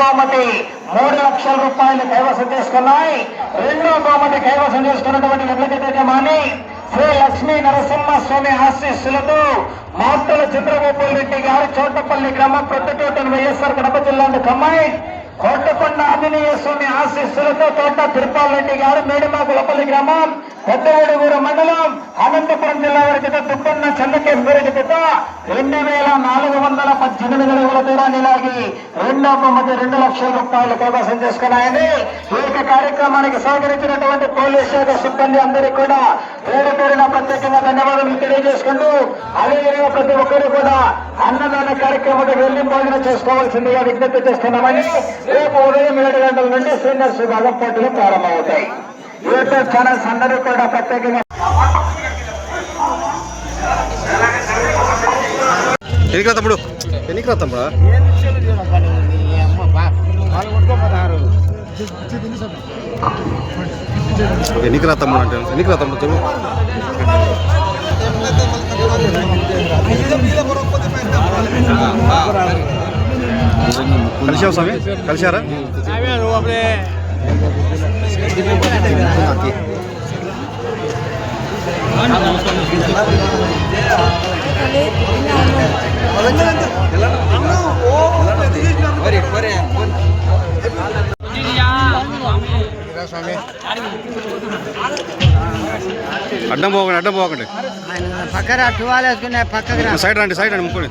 బహుమతి మూడు లక్షల రూపాయలు కైవసం చేసుకున్నాయి రెండో బహుమతి కైవసం చేసుకున్నటువంటి వెంకటమాని శ్రీ లక్ష్మీ నరసింహస్వామి ఆశీస్సులతో మాటల చంద్రబాబు రెడ్డి గారు చోటపల్లి గ్రామం ప్రొద్దుటోటను వైఎస్ఆర్ కడప జిల్లా కమ్మాయి కోటకొండ ఆంజనేయ స్వామి ఆశీస్సులతో తోట తిరుపాల్ రెడ్డి గారు లోపలి గ్రామం పెద్దవేడుగూరు మండలం అనంతపురం జిల్లా వారి చేత దుబ్బన్న చంద్రకేశ్వరి చేత రెండు వేల నాలుగు వందల పద్దెనిమిది అడుగుల దూరాన్ని లాగి రెండో బహుమతి రెండు లక్షల రూపాయలు కైవసం చేసుకున్నాయని ఈ యొక్క కార్యక్రమానికి సహకరించినటువంటి పోలీస్ శాఖ సిబ్బంది అందరికీ కూడా పేరు పేరున ప్రత్యేకంగా ధన్యవాదాలు తెలియజేసుకుంటూ అదేవిధంగా ప్రతి ఒక్కరు కూడా అన్నదాన కార్యక్రమానికి వెళ్ళి భోజనం చేసుకోవాల్సిందిగా విజ్ఞప్తి చేస్తున్నామని రేపు ఉదయం ఏడు గంటల నుండి సీనియర్స్ విభాగం పోటీలు ప్రారంభమవుతాయి. యూట్యూబ్ ఛానల్స్ అందరూ కూడా ప్రత్యేకంగా ఎన్నికరా తమ్ముడు? ఎన్నికరా తమ్ముడా? ఎన్నికరా తమ్ముడు అంటే ఎన్నికరా తమ్ముడు తెలుగు కలిసావు స్వామి? కలిశారా? అడ్డం పోకండి అడ్డం పోకండి. పక్కన టువాల్ వేసుకునే పక్కకి సైడ్ రండి సైడ్ రండి ముక్కోండి.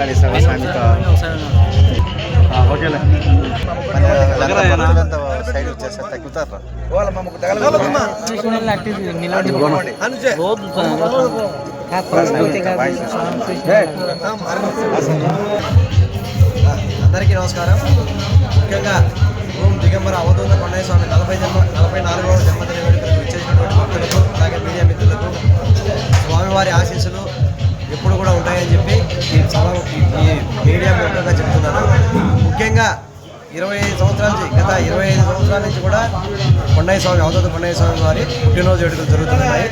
సైడ్ అయ్యా ఈ కాడ ఏంటంటే ఓకేలే. అందరికీ నమస్కారం. ముఖ్యంగా ఓం దిగంబర అవధూత కొండయ్య స్వామి నలభై జన్మ నలభై నాలుగవ జన్మదిన వేడుకలకు ఇచ్చేసినటువంటి భక్తులకు అలాగే మీడియా మిత్రులకు స్వామివారి ఆశీస్సులు ఎప్పుడు కూడా ఉంటాయని చెప్పి ఈ సభ ఈ మీడియా ముఖ్యంగా చెప్తున్నాను. ముఖ్యంగా ఇరవై ఐదు సంవత్సరాల నుంచి గత ఇరవై ఐదు సంవత్సరాల నుంచి కూడా కొండయ్య స్వామి అవధూత కొండయ్య స్వామి వారి పుట్టినరోజు వేడుకలు జరుగుతున్నాయి.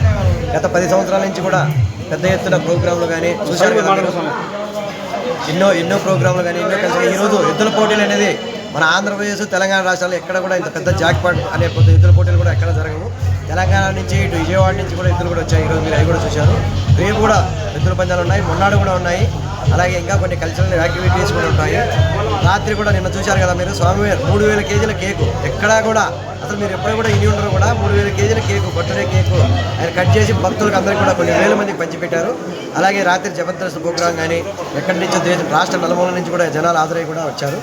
గత పది సంవత్సరాల నుంచి కూడా పెద్ద ఎత్తున ప్రోగ్రాంలు కానీ మీరు. ఎన్నో ఎన్నో ప్రోగ్రాంలు కానీ ఎన్నో కలిసి ఈరోజు ఎద్దుల పోటీలు అనేది మన ఆంధ్రప్రదేశ్ తెలంగాణ రాష్ట్రాల్లో ఎక్కడ కూడా ఇంత పెద్ద జాక్పాట్ అనే కొద్ది ఎద్దుల పోటీలు కూడా ఎక్కడ జరగవు. తెలంగాణ నుంచి ఇటు విజయవాడ నుంచి కూడా ఎద్దులు కూడా వచ్చాయి. ఈరోజు మీరు అవి కూడా చూశారు. రేపు కూడా ఎద్దుల పందాలు ఉన్నాయి మొన్నాడు కూడా ఉన్నాయి. అలాగే ఇంకా కొన్ని కల్చరల్ యాక్టివిటీస్ కూడా ఉంటాయి రాత్రి కూడా నిన్న చూశారు కదా మీరు స్వామివారి మూడు వేల కేజీల కేకు. ఎక్కడా కూడా అసలు మీరు ఎప్పుడు కూడా ఇని ఉండరు కూడా మూడు వేల కేజీల కేకు బర్త్డే కేకు ఆయన కట్ చేసి భక్తులకు అందరికీ కూడా కొన్ని వేల మందికి పంచిపెట్టారు. అలాగే రాత్రి జబర్దస్త్ ప్రోగ్రాం కానీ ఎక్కడి నుంచో దేశం రాష్ట్ర నలుమూల నుంచి కూడా జనాలు హాజరై కూడా వచ్చారు.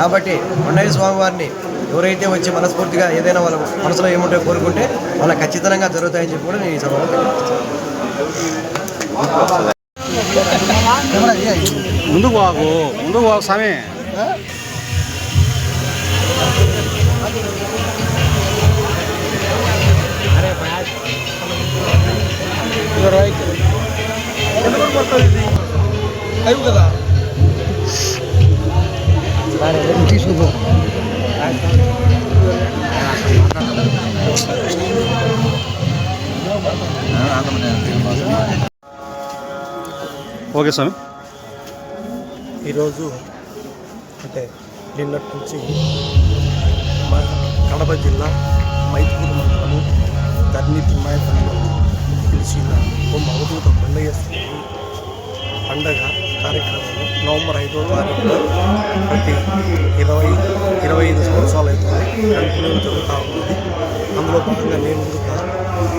కాబట్టి కొండయ్య స్వామివారిని ఎవరైతే వచ్చి మనస్ఫూర్తిగా ఏదైనా వాళ్ళ మనసులో ఏముంటే కోరుకుంటే వాళ్ళ ఖచ్చితంగా జరుగుతాయని చెప్పి కూడా నేను ఈ సభలో ముందుకు పోకు ముందుకు పోకు స్వామి ఓకే స్వామి. ఈరోజు అంటే నిన్నటి నుంచి మా కడప జిల్లా మైత్పూర్ మండలము ధర్ని తిమ్మాయపల్లిలో పిలిచిన ఓ మగదూత పండుగ పండగ కార్యక్రమం నవంబర్ ఐదో తారీఖున ప్రతి ఇరవై ఇరవై ఐదు సంవత్సరాలు అవుతుంది. కంటిన్యూ జరుగుతూ ఉంది అందులో భాగంగా నేను ముందుగా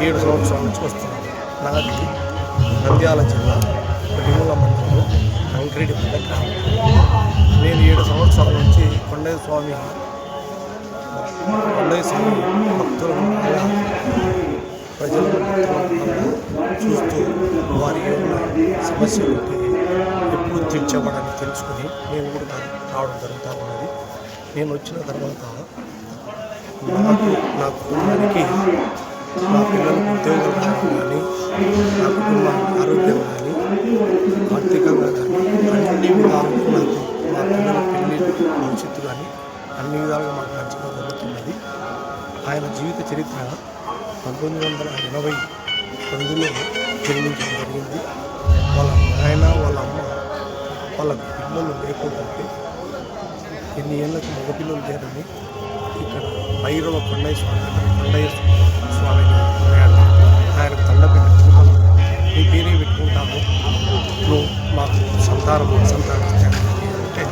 ఏడు సంవత్సరాల నుంచి వస్తున్నాను. నాది నంద్యాల జిల్లా. డిముల మండలంలో కంక్రీట్ గ్రామం నేను ఏడు సంవత్సరాల నుంచి కొండయ్య స్వామి కొండయ్య స్వామి భక్తులను ప్రజలు చూస్తూ వారి యొక్క సమస్యలు ఎప్పుడు తీర్చబడని తెలుసుకుని నేను కూడా రావడం జరుగుతూ ఉన్నది. నేను వచ్చిన తర్వాత నాకు నా మా నా పిల్లలకు ఉద్యోగం కానీ మా కుటుంబం ఆరోగ్యం కానీ ఆర్థికంగా కానీ అన్ని విధాలుగా నాకు మా పిల్లల పెళ్ళి భవిష్యత్తు కానీ అన్ని విధాలుగా మాకు మంచిగా జరుగుతున్నది. ఆయన జీవిత చరిత్ర పంతొమ్మిది వందల ఎనభై తొమ్మిదిలో జన్మించడం జరిగింది. వాళ్ళ ఆయన వాళ్ళ అమ్మ వాళ్ళ పిల్లలు లేకపోతే ఎన్ని ఏళ్ళకి మగపిల్లలు లేరని ఇక్కడ భైరవ కొండయ్య స్వామి కొండయ్య స్వామిని ఉన్నాడు ఆయనకు దండ పెట్టి పేరే పెట్టుకుంటాము నువ్వు మాకు సంతానము సంతానం. అంటే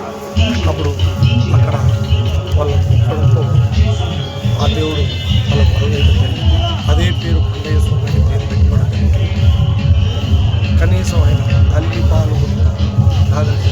అప్పుడు అక్కడ వాళ్ళ కుక్కడంతో ఆ దేవుడు వాళ్ళ పరువేయడం అదే పేరు కొండయ్య స్వామి అని పేరు పెట్టుకోవడం కనీసం ఆయన తల్లి పాలు కాదని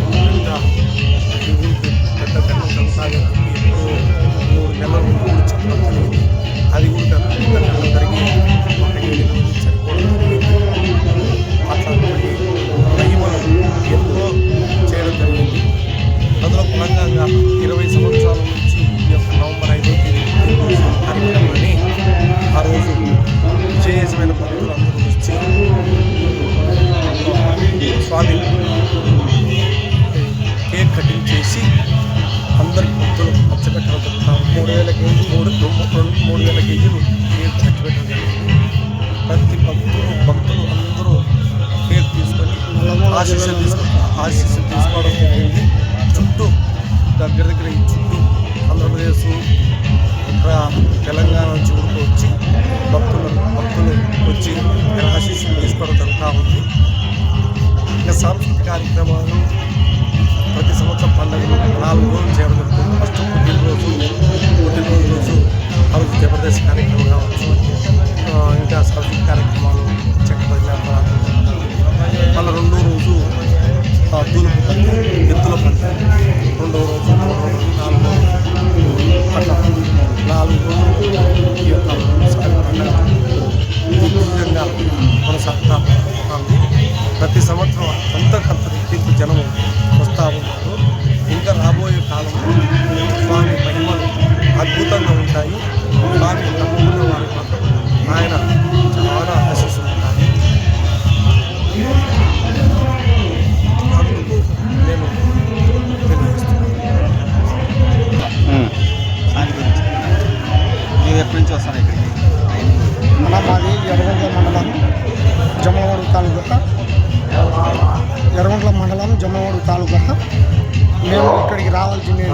ఇక్కడికి రావాల్సింది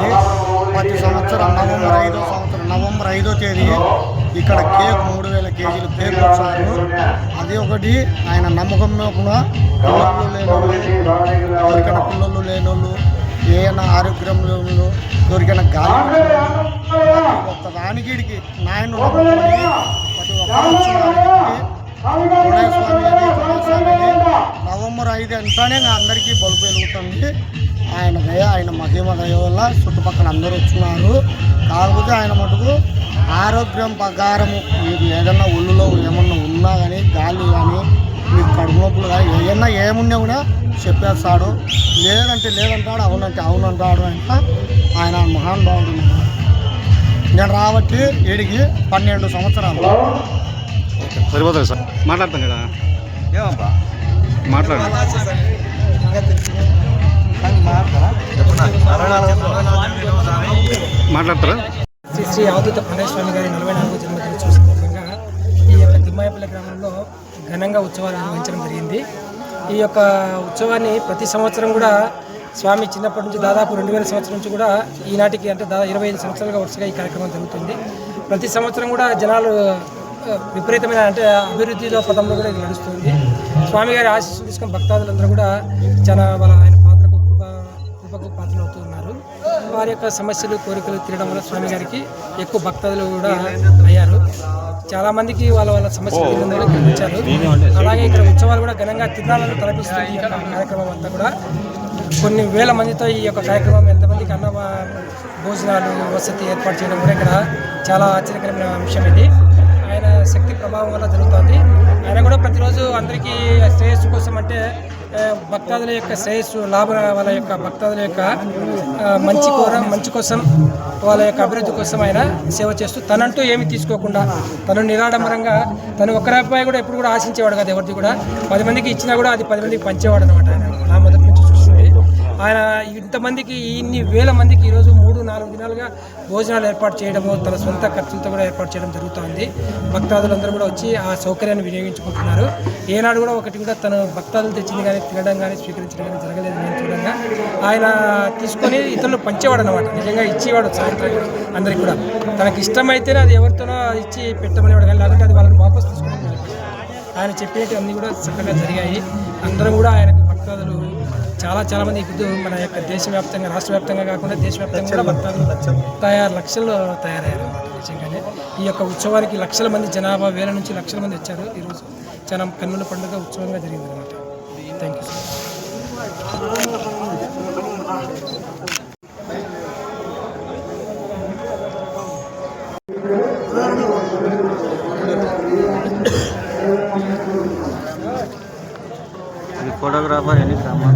ప్రతి సంవత్సరం నవంబర్ ఐదో సంవత్సరం నవంబర్ ఐదో తేదీ ఇక్కడ కేక్ మూడు వేల కేజీలు కేక్ వచ్చారు అది ఒకటి ఆయన నమ్మకం కూడా పిల్లలు లేనోళ్ళు ఎవరికైనా పిల్లలు లేనోళ్ళు ఏమైనా ఆరోగ్యం లేనోళ్ళు ఎవరికైనా గాలి ప్రతి ఒక్క రాణిగిడికి నాయన ప్రతి ఒక్క స్వామి స్వామి నవంబర్ ఐదు అంటానే అందరికీ బలుపు వెలుగుతుంది. ఆయన దయ ఆయన మహిమ దయ వల్ల చుట్టుపక్కల అందరూ వచ్చినారు. కాకపోతే ఆయన మటుకు ఆరోగ్యం ప్రకారము మీకు ఏదన్నా ఒళ్ళులో ఏమన్నా ఉన్నా కానీ గాలి కానీ మీకు కడుపు నొప్పులు కానీ ఏమన్నా ఏమున్నా కూడా చెప్పేస్తాడు. లేదంటే లేదంటాడు అవునంటే అవునంటాడు ఆయన ఆయన మహానుభావుడు. నేను రాబట్టి ఏడికి పన్నెండు సంవత్సరాలు. సరిపోతుంది సార్. మాట్లాడతాం కదా. మాట్లాడండి మాట్లాడతారా? శ్రీ శ్రీ అవధూత స్వామి గారి నలభై నాలుగో జన్మదిన సందర్భంగా ఈ యొక్క తిమ్మాయపల్లి గ్రామంలో ఘనంగా ఉత్సవాలు నిర్వహించడం జరిగింది. ఈ యొక్క ఉత్సవాన్ని ప్రతి సంవత్సరం కూడా స్వామి చిన్నప్పటి నుంచి దాదాపు రెండు వేల సంవత్సరం నుంచి కూడా ఈనాటికి అంటే దాదాపు ఇరవై ఐదు సంవత్సరాలుగా వరుసగా ఈ కార్యక్రమం జరుగుతుంది. ప్రతి సంవత్సరం కూడా జనాలు విపరీతమైన అంటే అభివృద్ధిలో పదంలో కూడా ఇది నడుస్తుంది. స్వామి గారి ఆశీస్సులు తీసుకుని భక్తాదులందరూ కూడా చాలా వాళ్ళ ఆయన పాత్రకు కృప కృపకు పాత్రలు అవుతూ ఉన్నారు. వారి యొక్క సమస్యలు కోరికలు తీరడం వల్ల స్వామి గారికి ఎక్కువ భక్తాదులు కూడా అయ్యారు. చాలా మందికి వాళ్ళ వాళ్ళ సమస్యలు వచ్చారు అలాగే ఇక్కడ ఉత్సవాలు కూడా ఘనంగా తిరునాళ్ళను తలపిస్తుంది ఈ యొక్క కార్యక్రమం అంతా కూడా కొన్ని వేల మందితో ఈ యొక్క కార్యక్రమం ఎంతమందికి అన్న భోజనాలు వసతి ఏర్పాటు చేయడం కూడా ఇక్కడ చాలా ఆశ్చర్యకరమైన అంశం ఇది. ఆయన శక్తి ప్రభావం వల్ల జరుగుతుంది. ఆయన కూడా ప్రతిరోజు అందరికీ శ్రేయస్సు కోసం అంటే భక్తాదుల యొక్క శ్రేయస్సు లాభ వాళ్ళ యొక్క భక్తాదుల యొక్క మంచి కోరం మంచి కోసం వాళ్ళ యొక్క అభివృద్ధి కోసం ఆయన సేవ చేస్తూ తనంటూ ఏమి తీసుకోకుండా తను నిరాడంబరంగా తను ఒక రూపాయి కూడా ఎప్పుడు కూడా ఆశించేవాడు కాదు ఎవరిది కూడా. పది మందికి ఇచ్చినా కూడా అది పది మందికి పంచేవాడు అనమాట ఆయన. ఆయన ఇంతమందికి ఇన్ని వేల మందికి ఈరోజు మూడు నాలుగు దినాలుగా భోజనాలు ఏర్పాటు చేయడము తన సొంత ఖర్చులతో కూడా ఏర్పాటు చేయడం జరుగుతోంది. భక్తాదులందరూ కూడా వచ్చి ఆ సౌకర్యాన్ని వినియోగించుకుంటున్నారు. ఏనాడు కూడా ఒకటి కూడా తను భక్తాదులు తెచ్చింది కానీ తినడం కానీ స్వీకరించడం కానీ జరగలేదు. నేను చూడంగా ఆయన తీసుకొని ఇతరులు పంచేవాడు అనమాట నిజంగా ఇచ్చేవాడు సాయంత్రం అందరికి కూడా. తనకి ఇష్టమైతేనే అది ఎవరితోనో ఇచ్చి పెట్టమనేవాడు కానీ లేదంటే అది వాళ్ళని వాపస్ తీసుకోవడం ఆయన చెప్పేటి అన్నీ కూడా చక్కగా జరిగాయి. అందరూ కూడా ఆయనకు భక్తాదులు చాలా చాలా మంది ఇప్పుడు మన యొక్క దేశవ్యాప్తంగా రాష్ట్ర వ్యాప్తంగా కాకుండా దేశవ్యాప్తంగా కూడా భక్తాదులు తయారు లక్షల్లో తయారయ్యారు అన్నమాట నిజంగానే. ఈ యొక్క ఉత్సవానికి లక్షల మంది జనాభా వేల నుంచి లక్షల మంది వచ్చారు. ఈరోజు చాలా కన్నుల పండుగ ఉత్సవంగా జరిగింది అనమాట థ్యాంక్ యూ ఫోటోగ్రాఫర్ ఎన్ని గ్రామా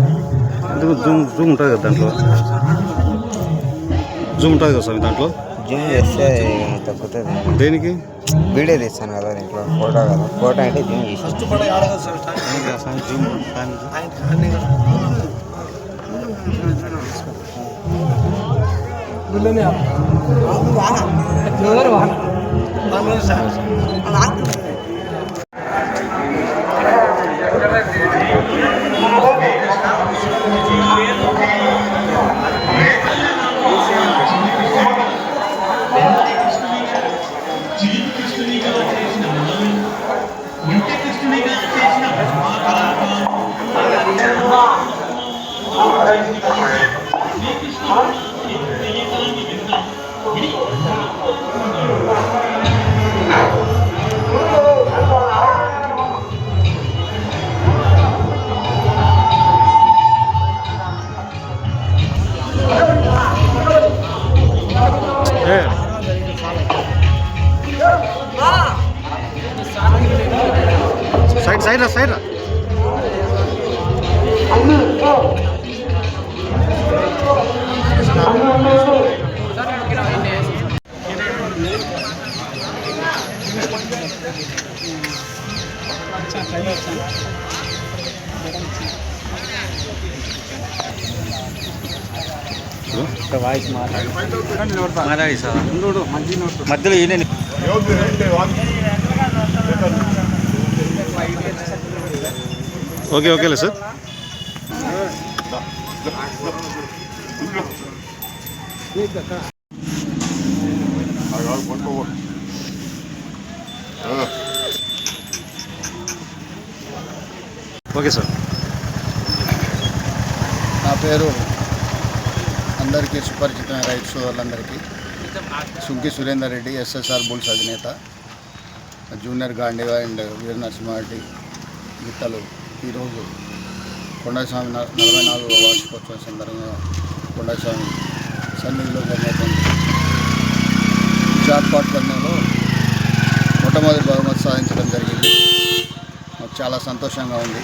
ఎందుకు జూమ్ జూమ్ ఉంటుంది కదా దాంట్లో జూమ్ ఉంటుంది కదా స్వామి దాంట్లో జూమ్ చేస్తే తగ్గుతుంది దేనికి వీడియో తీస్తాను కదా దీంట్లో ఫోటో కదా ఫోటో అంటే జూమ్ చేసి వాయిస్ మాట్లాడి సార్ మధ్యలో ఈయన ఓకే ఓకేలే సార్ ఓకే సార్. నా పేరు అందరికీ సుపరిచితమైన రైతు సోదరులందరికీ సుంకి సురేందర్ రెడ్డి ఎస్ఎస్ఆర్ బుల్స్ అధినేత జూనియర్ గాంధీ అండ్ వీర నరసింహారెడ్డి గిత్తలు ఈరోజు కొండస్వామి నలభై నాలుగవ వార్షికోత్సవం సందర్భంగా కొండస్వామి సన్నిధిలో జరిగినటువంటి జాక్పాట్ పందెంలో మొట్టమొదటి బహుమతి సాధించడం జరిగింది మాకు చాలా సంతోషంగా ఉంది.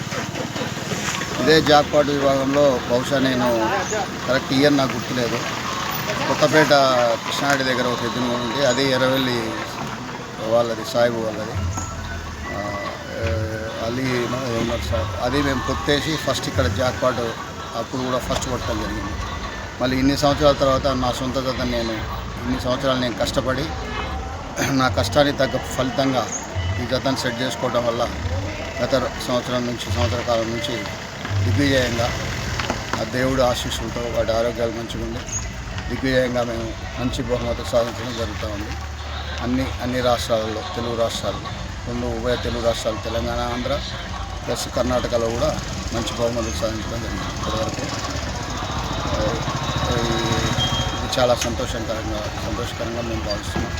ఇదే జాక్పాట్ విభాగంలో బహుశా నేను కరెక్ట్ ఇయర్ నాకు గుర్తులేదు. కొత్తపేట కృష్ణారెడ్డి దగ్గర ఒక ఎద్దును ఉంది. అది ఎర్రవెల్లి వాళ్ళది సాయిబు వాళ్ళది. అలీ ఉన్నారు సార్? అది మేము కొత్తేసి ఫస్ట్ ఇక్కడ జాక్పాట్ అప్పుడు కూడా ఫస్ట్ కొట్టడం జరిగింది. మళ్ళీ ఇన్ని సంవత్సరాల తర్వాత నా సొంత జత నేను ఇన్ని సంవత్సరాలు నేను కష్టపడి నా కష్టానికి తగ్గ ఫలితంగా ఈ జతను సెట్ చేసుకోవడం వల్ల గత సంవత్సరం నుంచి సంవత్సర కాలం నుంచి దిగ్విజయంగా ఆ దేవుడు ఆశీస్సులతో వాటి ఆరోగ్యాలు మంచిగా ఉండి దిగ్విజయంగా మేము మంచి బహుమతి సాధించడం జరుగుతూ ఉంది. అన్ని అన్ని రాష్ట్రాలలో తెలుగు రాష్ట్రాలు రెండు ఉభయ తెలుగు రాష్ట్రాలు తెలంగాణ ఆంధ్ర ప్లస్ కర్ణాటకలో కూడా మంచి బహుమతులు సాధించడం జరిగింది ఇప్పటివరకు. ఇది చాలా సంతోషకరంగా సంతోషకరంగా మేము భావిస్తున్నాం.